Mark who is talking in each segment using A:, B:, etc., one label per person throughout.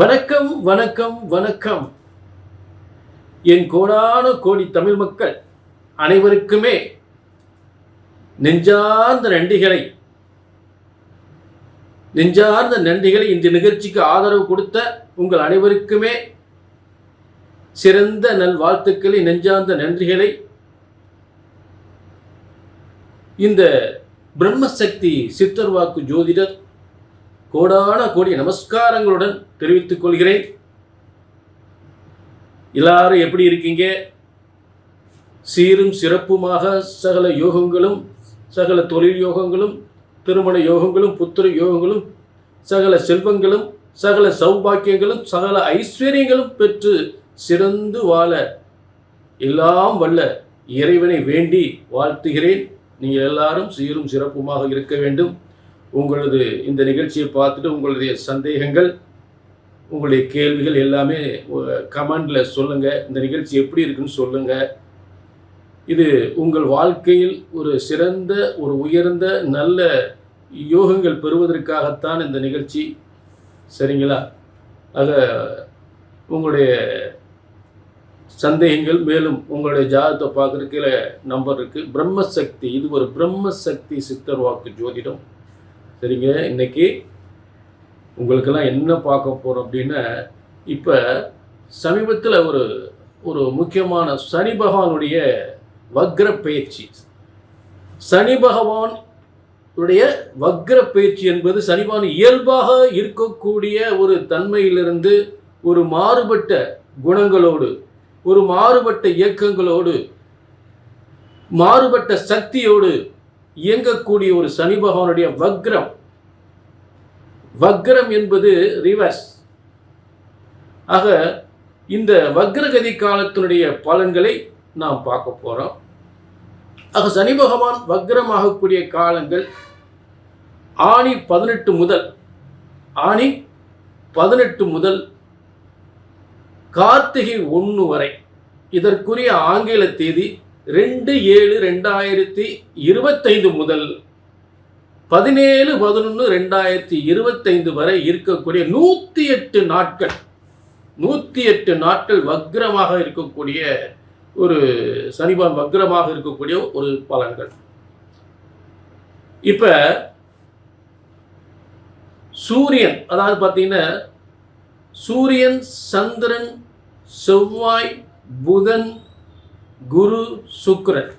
A: வணக்கம் வணக்கம் வணக்கம். என் கோடான கோடி தமிழ் மக்கள் அனைவருக்குமே நெஞ்சார்ந்த நன்றிகளை நெஞ்சார்ந்த நன்றிகளை இந்த நிகழ்ச்சிக்கு ஆதரவு கொடுத்த உங்கள் அனைவருக்குமே சிறந்த நல் வாழ்த்துக்களை நெஞ்சார்ந்த நன்றிகளை. இந்த பிரம்மசக்தி சித்தர் வாக்கு ஜோதிடர் கோடான கோடி நமஸ்காரங்களுடன் தெரிவித்துக் கொள்கிறேன். எல்லாரும் எப்படி இருக்கீங்க? சீரும் சிறப்புமாக சகல யோகங்களும் சகல தொழில் யோகங்களும் திருமண யோகங்களும் புத்திர யோகங்களும் சகல செல்வங்களும் சகல சௌபாக்கியங்களும் சகல ஐஸ்வர்யங்களும் பெற்று சிறந்து வாழ எல்லாம் வல்ல இறைவனை வேண்டி வாழ்த்துகிறேன். நீங்கள் எல்லாரும் சீரும் சிறப்புமாக இருக்க வேண்டும். உங்களது இந்த நிகழ்ச்சியை பார்த்துட்டு உங்களுடைய சந்தேகங்கள் உங்களுடைய கேள்விகள் எல்லாமே கமெண்டில் சொல்லுங்கள் இந்த நிகழ்ச்சி எப்படி இருக்குன்னு சொல்லுங்கள் இது உங்கள் வாழ்க்கையில் ஒரு சிறந்த ஒரு உயர்ந்த நல்ல யோகங்கள் பெறுவதற்காகத்தான் இந்த நிகழ்ச்சி. சரிங்களா? ஆக உங்களுடைய சந்தேகங்கள் மேலும் உங்களுடைய ஜாதகத்தை பார்க்குறதுக்கு நம்பர் இருக்குது பிரம்மசக்தி இது ஒரு பிரம்மசக்தி சித்தர் வாக்கு ஜோதிடம். சரிங்க? இன்னைக்கு உங்களுக்கெல்லாம் என்ன பார்க்க போகிறோம் அப்படின்னா இப்போ சமீபத்தில் ஒரு ஒரு முக்கியமான சனி பகவானுடைய வக்ர பயிற்சி சனி பகவான் உடைய வக்ர பயிற்சி என்பது சனி பகவான் இயல்பாக இருக்கக்கூடிய ஒரு தன்மையிலிருந்து ஒரு மாறுபட்ட குணங்களோடு ஒரு மாறுபட்ட இயக்கங்களோடு மாறுபட்ட சக்தியோடு இயங்கக்கூடிய ஒரு சனி பகவானுடைய வக்ரம். வக்ரம் என்பது ரிவர்ஸ் ஆக இந்த வக்ரகதி காலத்தினுடைய பலன்களை நாம் பார்க்க போகிறோம் ஆக சனி பகவான் வக்ரமாகக்கூடிய காலங்கள் ஆணி பதினெட்டு முதல் ஆணி பதினெட்டு முதல் கார்த்திகை ஒன்று வரை. இதற்குரிய ஆங்கில தேதி ரெண்டு ஏழு ரெண்டாயிரத்தி இருபத்தைந்து முதல் பதினேழு பதினொன்று ரெண்டாயிரத்தி இருபத்தைந்து வரை இருக்கக்கூடிய நூற்றி எட்டு நாட்கள் நூற்றி எட்டு நாட்கள் வக்ரமாக இருக்கக்கூடிய ஒரு சனிபான் வக்ரமாக இருக்கக்கூடிய ஒரு பலன்கள். இப்போ சூரியன் அதாவது பார்த்தீங்கன்னா சூரியன் சந்திரன் செவ்வாய் புதன் குரு சுக்ரன்.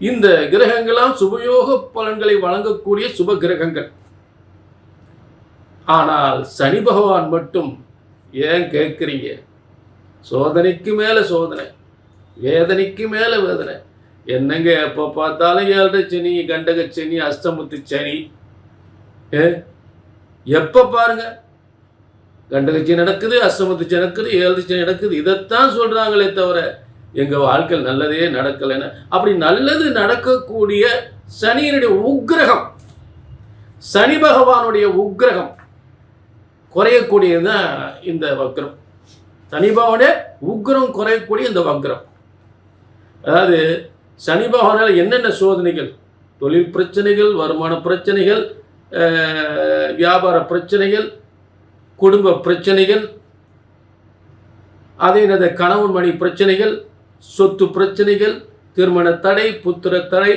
A: இந்த கிரகங்களாம் சுபயோக பலன்களை வழங்கக்கூடிய சுப கிரகங்கள். ஆனால் சனி பகவான் மட்டும் ஏன் கேட்குறீங்க? சோதனைக்கு மேலே சோதனை வேதனைக்கு மேலே வேதனை. என்னங்க எப்போ பார்த்தாலும் ஏழரை சனி கண்டக சனி அஷ்டமுத்து சனி? ஏ? எப்போ பாருங்க? கண்டகச்சி நடக்குது அஷ்டமத்து நடக்குது ஏழு நடக்குது. இதைத்தான் சொல்கிறாங்களே தவிர எங்கள் வாழ்க்கை நல்லதே நடக்கலைன்னு அப்படி நல்லது நடக்கக்கூடிய சனியினுடைய உக்கிரகம் சனி பகவானுடைய உக்கிரகம் குறையக்கூடியது தான் இந்த வக்ரம். சனி பகவானுடைய உக்ரம் குறையக்கூடிய இந்த வக்ரம். அதாவது சனி பகவானால் என்னென்ன சோதனைகள்? தொழில் பிரச்சனைகள் வருமான பிரச்சனைகள் வியாபார பிரச்சனைகள் குடும்ப பிரச்சனைகள் அதே கணவன் மணி பிரச்சனைகள் சொத்து பிரச்சனைகள் திருமண தடை புத்திர தடை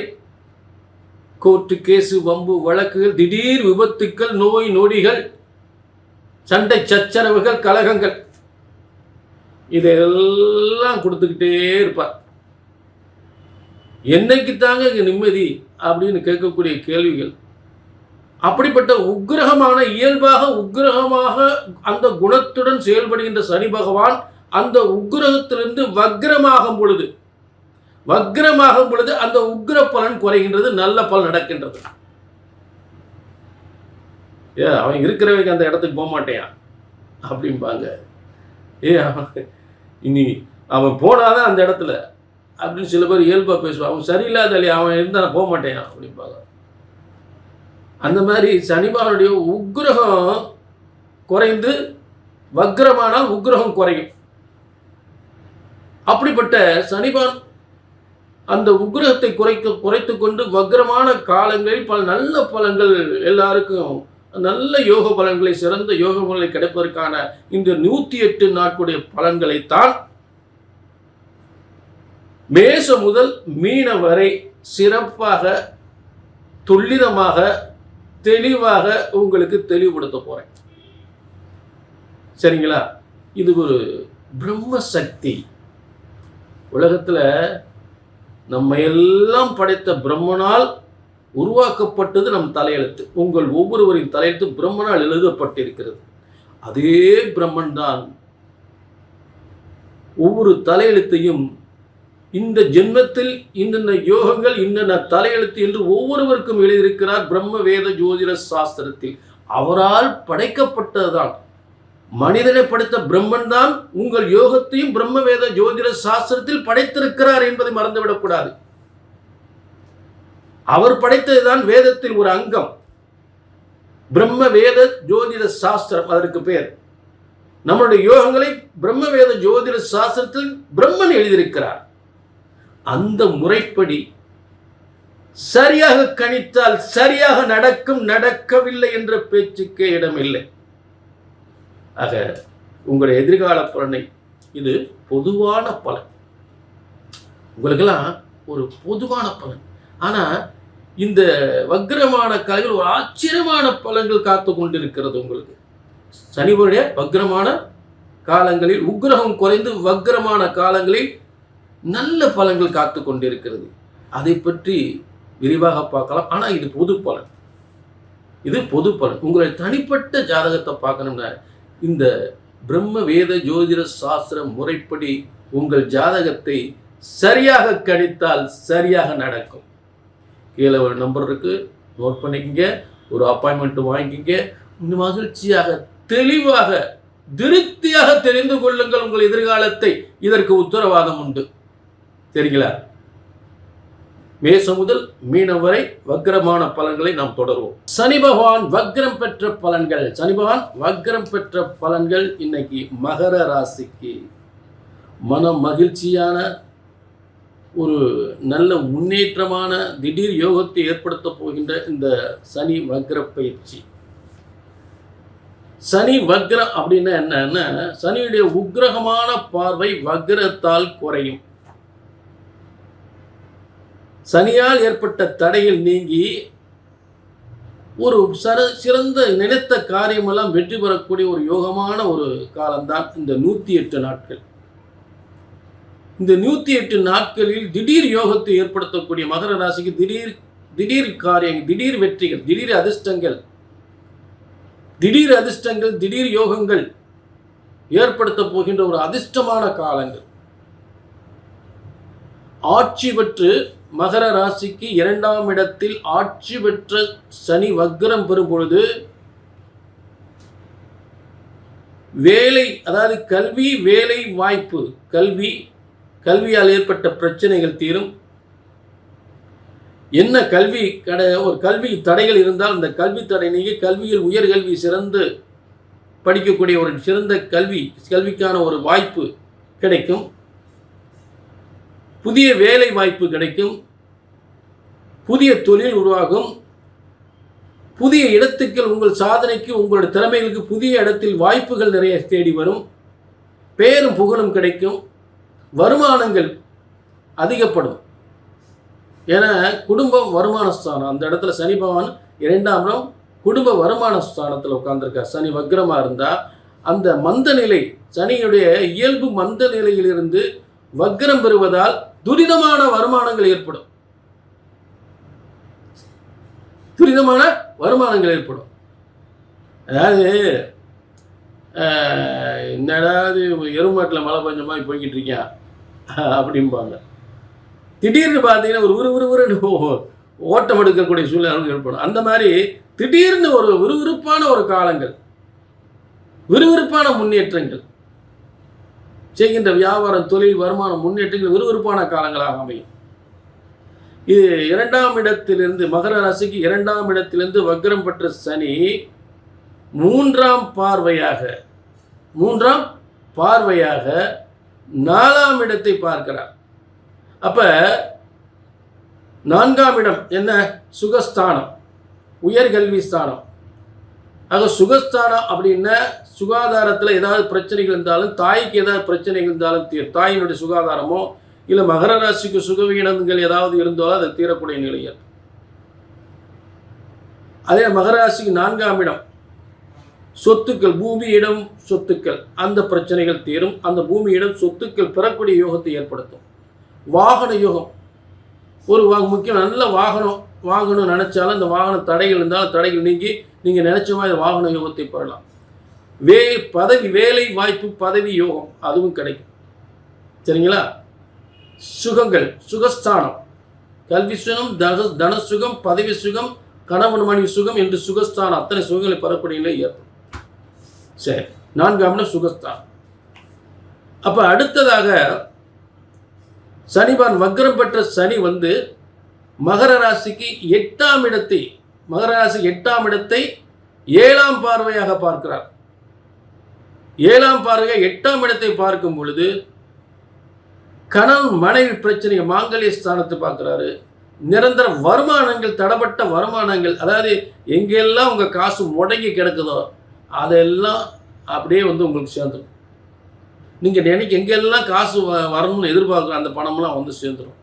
A: கோர்ட்டு கேஸு வம்பு வழக்குகள் திடீர் விபத்துக்கள் நோய் நொடிகள் சண்டை சச்சரவுகள் கலகங்கள். இதெல்லாம் கொடுத்துக்கிட்டே இருப்பார். என்னைக்கு தாங்க இங்கே நிம்மதி அப்படின்னு கேட்கக்கூடிய கேள்விகள். அப்படிப்பட்ட உக்கிரகமான இயல்பாக உக்கிரகமாக அந்த குணத்துடன் செயல்படுகின்ற சனி பகவான் அந்த உக்கிரகத்திலிருந்து வக்ரமாகும் பொழுது வக்ரமாகும் பொழுது அந்த உக்கிர பலன் குறைகின்றது நல்ல பலன் நடக்கின்றது. ஏ அவன் இருக்கிறவங்க அந்த இடத்துக்கு போக மாட்டேன். அப்படிம்பாங்க. ஏ இனி அவன் போனாதான் அந்த இடத்துல. அப்படின்னு சில பேர் இயல்பாக பேசுவான் அவன் சரியில்லாத அவன் இருந்தால் போக மாட்டேன் அப்படிம்பாங்க. அந்த மாதிரி சனிபானுடைய உக்ரகம் குறைந்து வக்ரமானால் உக்ரகம் குறையும். அப்படிப்பட்ட சனிபான் அந்த உக்கிரகத்தை குறைக்க குறைத்து கொண்டு வக்ரமான காலங்களில் பல நல்ல பலன்கள் எல்லாருக்கும் நல்ல யோக பலன்களை சிறந்த யோக பலன்களை கிடைப்பதற்கான இந்த நூற்றி எட்டு நாட்களுடைய பலன்களைத்தான் மேச முதல் மீன வரை சிறப்பாக துல்லிதமாக தெளிவாக உங்களுக்கு தெளிவுபடுத்த போகிறேன் சரிங்களா? இது ஒரு பிரம்ம சக்தி உலகத்தில் நம்ம எல்லாம் படைத்த பிரம்மனால் உருவாக்கப்பட்டது நம் தலையெழுத்து. உங்கள் ஒவ்வொருவரின் தலையெழுத்து பிரம்மனால் எழுதப்பட்டிருக்கிறது. அதே பிரம்மன் தான் ஒவ்வொரு தலையெழுத்தையும் இந்த ஜென்மத்தில் இன்னென்ன யோகங்கள் இன்னென்ன தலையெழுத்து என்று ஒவ்வொருவருக்கும் எழுதியிருக்கிறார் பிரம்ம வேத ஜோதிட சாஸ்திரத்தில். அவரால் படைக்கப்பட்டதுதான். மனிதனை படைத்த பிரம்மன் தான் உங்கள் யோகத்தையும் பிரம்ம வேத ஜோதிட சாஸ்திரத்தில் படைத்திருக்கிறார் என்பதை மறந்துவிடக்கூடாது அவர் படைத்ததுதான் வேதத்தில் ஒரு அங்கம். பிரம்ம வேத ஜோதிட சாஸ்திரம் அதற்கு பெயர் நம்மளுடைய யோகங்களை பிரம்ம வேத ஜோதிட சாஸ்திரத்தில் பிரம்மன் எழுதியிருக்கிறார். அந்த முறைப்படி சரியாக கணித்தால் சரியாக நடக்கும் நடக்கவில்லை என்ற பேச்சுக்கே இடமில்லை. ஆக உங்களுடைய எதிர்கால பலனை இது பொதுவான பலன். உங்களுக்கெல்லாம் ஒரு பொதுவான பலன். ஆனால் இந்த வக்ரமான கலைகள் ஒரு ஆச்சரியமான பலன்கள் காத்து கொண்டிருக்கிறது உங்களுக்கு. சனிவருடைய வக்ரமான காலங்களில் உக்ரகம் குறைந்து வக்ரமான காலங்களில் நல்ல பலன்கள் காத்து கொண்டிருக்கிறது. அதை பற்றி விரிவாக பார்க்கலாம். ஆனால் இது பொது பலன். இது பொது பலன். உங்களுடைய தனிப்பட்ட ஜாதகத்தை பார்க்கணும்னா இந்த பிரம்ம வேத ஜோதிட சாஸ்திர முறைப்படி உங்கள் ஜாதகத்தை சரியாக கணித்தால் சரியாக நடக்கும். கீழே ஒரு நம்பர் இருக்கு. நோட் பண்ணிக்கங்க. ஒரு அப்பாயின்மெண்ட் வாங்கிக்கங்க. இந்த மகிழ்ச்சியாக தெளிவாக திருப்தியாக தெரிந்து கொள்ளுங்கள் உங்கள் எதிர்காலத்தை. இதற்கு உத்தரவாதம் உண்டு. சரிங்களா மேசம் முதல் மீனம் வரை வக்ரமான பலன்களை நாம் தொடர்வோம். சனி பகவான் வக்ரம் பெற்ற பலன்கள். சனி பகவான் வக்ரம் பெற்ற பலன்கள் இன்னைக்கு மகர ராசிக்கு. மன மகிழ்ச்சியான ஒரு நல்ல முன்னேற்றமான திடீர் யோகத்தை ஏற்படுத்த போகின்ற இந்த சனி வக்ர பயிற்சி. சனி வக்ரம் அப்படின்னா என்னன்னா சனியுடைய உக்கிரகமான பார்வை வக்ரத்தால் குறையும். சனியால் ஏற்பட்ட தடையில் நீங்கி ஒரு சர சிறந்த நினைத்த காரியமெல்லாம் வெற்றி பெறக்கூடிய ஒரு யோகமான ஒரு காலம்தான் இந்த நூற்றி எட்டு நாட்கள். இந்த நூற்றி எட்டு நாட்களில் திடீர் யோகத்தை ஏற்படுத்தக்கூடிய மகர ராசிக்கு திடீர் திடீர் காரியங்கள் திடீர் வெற்றிகள் திடீர் அதிர்ஷ்டங்கள் திடீர் அதிர்ஷ்டங்கள் திடீர் யோகங்கள் ஏற்படுத்த போகின்ற ஒரு அதிர்ஷ்டமான காலங்கள். ஆட்சி பெற்று மகர ராசிக்கு இரண்டாம் இடத்தில் ஆட்சி பெற்ற சனி வக்ரம் பெறும் பொழுது வேலை அதாவது கல்வி வேலை வாய்ப்பு கல்வி கல்வியால் ஏற்பட்ட பிரச்சனைகள் தீரும். என்ன கல்வி கடை ஒரு கல்வி தடைகள் இருந்தால் அந்த கல்வி தடை நீங்கி கல்வியில் உயர்கல்வி சிறந்து படிக்கக்கூடிய ஒரு சிறந்த கல்வி கல்விக்கான ஒரு வாய்ப்பு கிடைக்கும். புதிய வேலை வாய்ப்பு கிடைக்கும். புதிய தொழில் உருவாகும். புதிய இடத்துக்கு உங்கள் சாதனைக்கு உங்களுடைய திறமைகளுக்கு புதிய இடத்தில் வாய்ப்புகள் நிறைய தேடி வரும். பேரும் புகழும் கிடைக்கும். வருமானங்கள் அதிகப்படும். ஏன்னா குடும்பம் வருமான ஸ்தானம். அந்த இடத்துல சனி பகவான் இரண்டாம் இடம் குடும்ப வருமான ஸ்தானத்தில் உட்காந்துருக்கார் சனி வக்ரமாக இருந்தால் அந்த மந்த நிலை சனியுடைய இயல்பு மந்த நிலையிலிருந்து வக்ரம் பெறுவதால் துரிதமான வருமானங்கள் ஏற்படும். துரிதமான வருமானங்கள் ஏற்படும். அதாவது என்னடாது என்னடா இது எருமாட்டில் மழை பஞ்சமாக போய்கிட்டு இருக்கியா? அப்படிம்பாங்க. திடீர்னு பார்த்தீங்கன்னா ஒரு விறுவிறுவிறுன்னு ஓ- ஓட்டம் எடுக்கக்கூடிய சூழ்நிலை ஏற்படும். அந்த மாதிரி திடீர்னு ஒரு விறுவிறுப்பான ஒரு காலங்கள் விறுவிறுப்பான முன்னேற்றங்கள் செய்கின்ற வியாபாரம் தொழில் வருமானம் முன்னேற்றங்கள் விறுவிறுப்பான காலங்களாக அமையும். இது இரண்டாம் இடத்திலிருந்து மகர ராசிக்கு இரண்டாம் இடத்திலிருந்து வக்ரம் பெற்ற சனி மூன்றாம் பார்வையாக மூன்றாம் பார்வையாக நாலாம் இடத்தை பார்க்கிறார். அப்ப நான்காம் இடம் என்ன? சுகஸ்தானம் உயர்கல்வி ஸ்தானம். ஆக சுகஸ்தானம் அப்படின்னா சுகாதாரத்தில் ஏதாவது பிரச்சனைகள் இருந்தாலும் தாய்க்கு ஏதாவது பிரச்சனைகள் இருந்தாலும் தீர் தாயினுடைய சுகாதாரமோ இல்லை மகர ராசிக்கு சுகவீனங்கள் ஏதாவது இருந்தாலும் அது தீரக்கூடிய நிலையில் அதே மகர ராசிக்கு நான்காம் இடம். சொத்துக்கள் பூமி இடம் சொத்துக்கள். அந்த பிரச்சனைகள் தீரும். அந்த பூமியிடம் சொத்துக்கள் பெறக்கூடிய யோகத்தை ஏற்படுத்தும். வாகன யோகம். ஒரு முக்கியம் நல்ல வாகனம் வாங்கணும்னு நினைச்சாலும் அந்த வாகன தடைகள் இருந்தாலும் தடைகள் நீங்கி நீங்கள் நினைச்ச மாதிரி வாகன யோகத்தை பெறலாம். வே பதவி வேலை வாய்ப்பு பதவி யோகம் அதுவும் கிடைக்கும். சரிங்களா? சுகங்கள் சுகஸ்தானம். கல்வி சுகம் தன தன சுகம் பதவி சுகம் கணவன் மனைவி சுகம் என்று சுகஸ்தானம் அத்தனை சுகங்களை பெறக்கூடிய நிலை ஏற்படும். சரி நான்காம் சுகஸ்தானம். அப்போ அடுத்ததாக சனிபான் வக்ரம் பெற்ற சனி வந்து மகர ராசிக்கு எட்டாம் இடத்தை மகர ராசி எட்டாம் இடத்தை ஏழாம் பார்வையாக பார்க்கிறார். ஏழாம் பார்வையாக எட்டாம் இடத்தை பார்க்கும் பொழுது கணவன் மனைவி பிரச்சனையை மாங்கல்ய ஸ்தானத்தை பார்க்குறாரு. நிரந்தர வருமானங்கள் தடப்பட்ட வருமானங்கள் அதாவது எங்கெல்லாம் உங்கள் காசு முடங்கி கிடக்குதோ அதெல்லாம் அப்படியே வந்து உங்களுக்கு சேர்ந்துடும் நீங்கள் நினைக்க எங்கெல்லாம் காசு வ- வரணும்னு எதிர்பார்க்குற அந்த பணம்லாம் வந்து சேர்ந்துடும்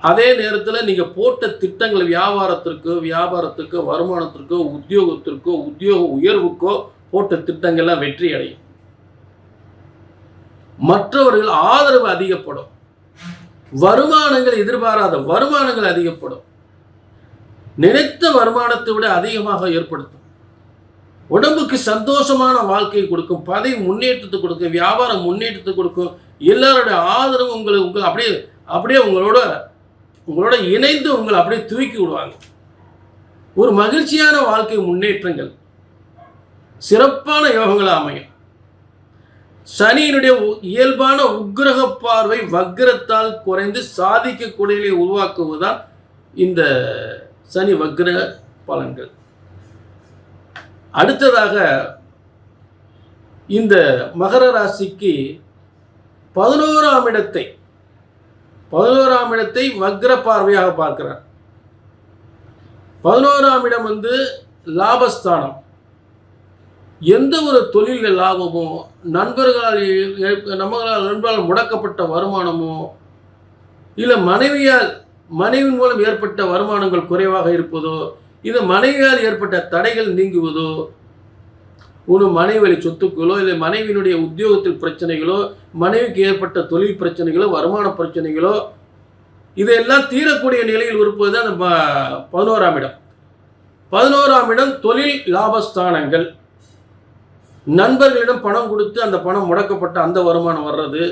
A: அதே நேரத்தில் நீங்கள் போட்ட திட்டங்கள் வியாபாரத்திற்கோ வியாபாரத்துக்கோ வருமானத்திற்கோ உத்தியோகத்திற்கோ உத்தியோக உயர்வுக்கோ போட்ட திட்டங்கள்லாம் வெற்றி அடையும். மற்றவர்கள் ஆதரவு அதிகப்படும். வருமானங்கள் எதிர்பாராத வருமானங்கள் அதிகப்படும். நினைத்த வருமானத்தை விட அதிகமாக ஏற்படுத்தும். உடம்புக்கு சந்தோஷமான வாழ்க்கையை கொடுக்கும் பதவி முன்னேற்றத்தை கொடுக்கும் வியாபாரம் முன்னேற்றத்தை கொடுக்கும் எல்லாருடைய ஆதரவு உங்களை உங்களை அப்படியே அப்படியே உங்களோட உங்களோட இணைந்து உங்களை அப்படியே தூக்கி விடுவாங்க. ஒரு மகிழ்ச்சியான வாழ்க்கை முன்னேற்றங்கள். சிறப்பான யோகங்களாக அமையும். சனியினுடைய உ- இயல்பான உக்கிரக பார்வை வக்ரத்தால் குறைந்து சாதிக்கக்கூடிய உருவாக்குவதுதான் இந்த சனி வக்ர பலன்கள். அடுத்ததாக இந்த மகர ராசிக்கு பதினோராம் இடத்தை பதினோராம் இடத்தை வக்ர பார்வையாக பார்க்கிறார். பதினோராம் இடம் வந்து லாபஸ்தானம். எந்த ஒரு தொழிலில் லாபமோ நண்பர்களால் ஏ- நம்மளால் நண்பர்களால் முடக்கப்பட்ட வருமானமோ இல்லை மனைவியால் மனைவி மூலம் ஏற்பட்ட வருமானங்கள் குறைவாக இருப்பதோ இது மனைவியால் ஏற்பட்ட தடைகள் நீங்குவதோ ஒரு மனைவி சொத்துக்களோ இல்லை மனைவியினுடைய உத்தியோகத்தில் பிரச்சனைகளோ மனைவிக்கு ஏற்பட்ட தொழில் பிரச்சனைகளோ வருமான பிரச்சனைகளோ இதையெல்லாம் தீரக்கூடிய நிலையில் இருப்பது தான் அந்த பதினோராம் இடம். பதினோராம் இடம் தொழில் லாபஸ்தானங்கள். நண்பர்களிடம் பணம் கொடுத்து அந்த பணம் முடக்கப்பட்ட அந்த வருமானம் வர்றது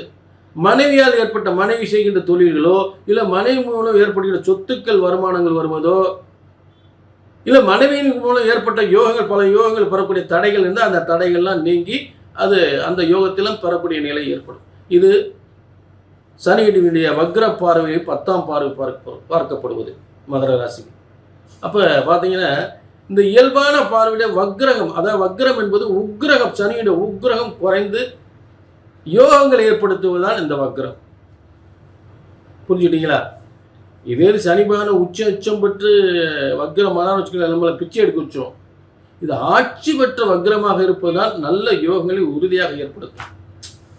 A: மனைவியால் ஏற்பட்ட மனைவி செய்கின்ற தொழில்களோ இல்லை மனைவி மூலம் ஏற்படுகிற சொத்துக்கள் வருமானங்கள் வருவதோ இல்லை மனைவியின் மூலம் ஏற்பட்ட யோகங்கள் பல யோகங்கள் பெறக்கூடிய தடைகள் இருந்தால் அந்த தடைகள்லாம் நீங்கி அது அந்த யோகத்திலும் பெறக்கூடிய நிலை ஏற்படும். இது சனியினுடைய வக்ர பார்வையை பத்தாம் பார்வை பார்க்க பார்க்கப்படுவது மகர ராசி அப்போ பார்த்தீங்கன்னா இந்த இயல்பான பார்வையில வக்ரகம் அதாவது வக்ரம் என்பது உக்ரகம் சனியுடைய உக்ரகம் குறைந்து யோகங்கள் ஏற்படுத்துவதுதான் இந்த வக்ரம். புரிஞ்சுட்டீங்களா இதே சனிபான உச்ச உச்சம் பெற்று வக்ரமான வச்சுக்கலாம் நம்மளை பிச்சை எடுக்க வச்சோம். இது ஆட்சி பெற்ற வக்ரமாக இருப்பதால் நல்ல யோகங்களை உறுதியாக ஏற்படுத்தும்.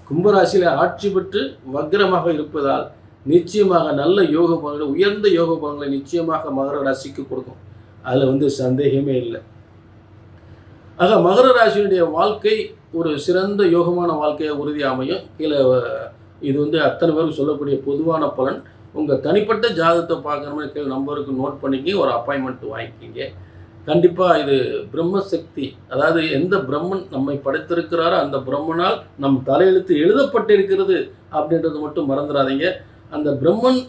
A: கும்பராசியில் ஆட்சி பெற்று வக்ரமாக இருப்பதால் நிச்சயமாக நல்ல யோக பலன்களை உயர்ந்த யோக பலன்களை நிச்சயமாக மகர ராசிக்கு கொடுக்கும். அதில் வந்து சந்தேகமே இல்லை. ஆக மகர ராசியினுடைய வாழ்க்கை ஒரு சிறந்த யோகமான வாழ்க்கையை உறுதி அமையும். கீழே இது வந்து அத்தனை பேரும் சொல்லக்கூடிய பொதுவான பலன். உங்கள் தனிப்பட்ட ஜாதகத்தை பார்க்குற மாதிரி கீழே நம்பருக்கு நோட் பண்ணிக்க ஒரு அப்பாயின்மெண்ட் வாங்கிக்கிங்க. கண்டிப்பாக இது பிரம்மசக்தி. அதாவது எந்த பிரம்மன் நம்மை படைத்திருக்கிறாரோ அந்த பிரம்மனால் நம் தலையெழுத்து எழுதப்பட்டிருக்கிறது அப்படின்றது மட்டும் மறந்துடாதீங்க. அந்த பிரம்மன்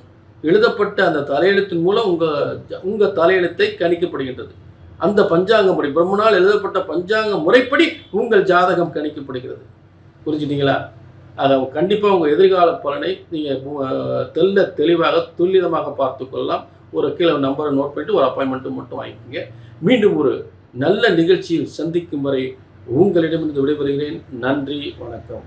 A: எழுதப்பட்ட அந்த தலையெழுத்தின் மூலம் உங்கள் உங்கள் தலையெழுத்தை கணிக்கப்படுகின்றது. அந்த பஞ்சாங்கப்படி பிரம்மனால் எழுதப்பட்ட பஞ்சாங்க முறைப்படி உங்கள் ஜாதகம் கணிக்கப்படுகிறது. புரிஞ்சுட்டீங்களா? அதை கண்டிப்பாக உங்கள் எதிர்கால பலனை நீங்கள் தெல்ல தெளிவாக துல்லிதமாக பார்த்து கொள்ளலாம். ஒரு கீழே நம்பரை நோட் பண்ணிட்டு ஒரு அப்பாயின்மெண்ட்டு மட்டும் வாங்கிக்கோங்க. மீண்டும் ஒரு நல்ல நிகழ்ச்சியில் சந்திக்கும் வரை உங்களிடமிருந்து விடைபெறுகிறேன். நன்றி வணக்கம்.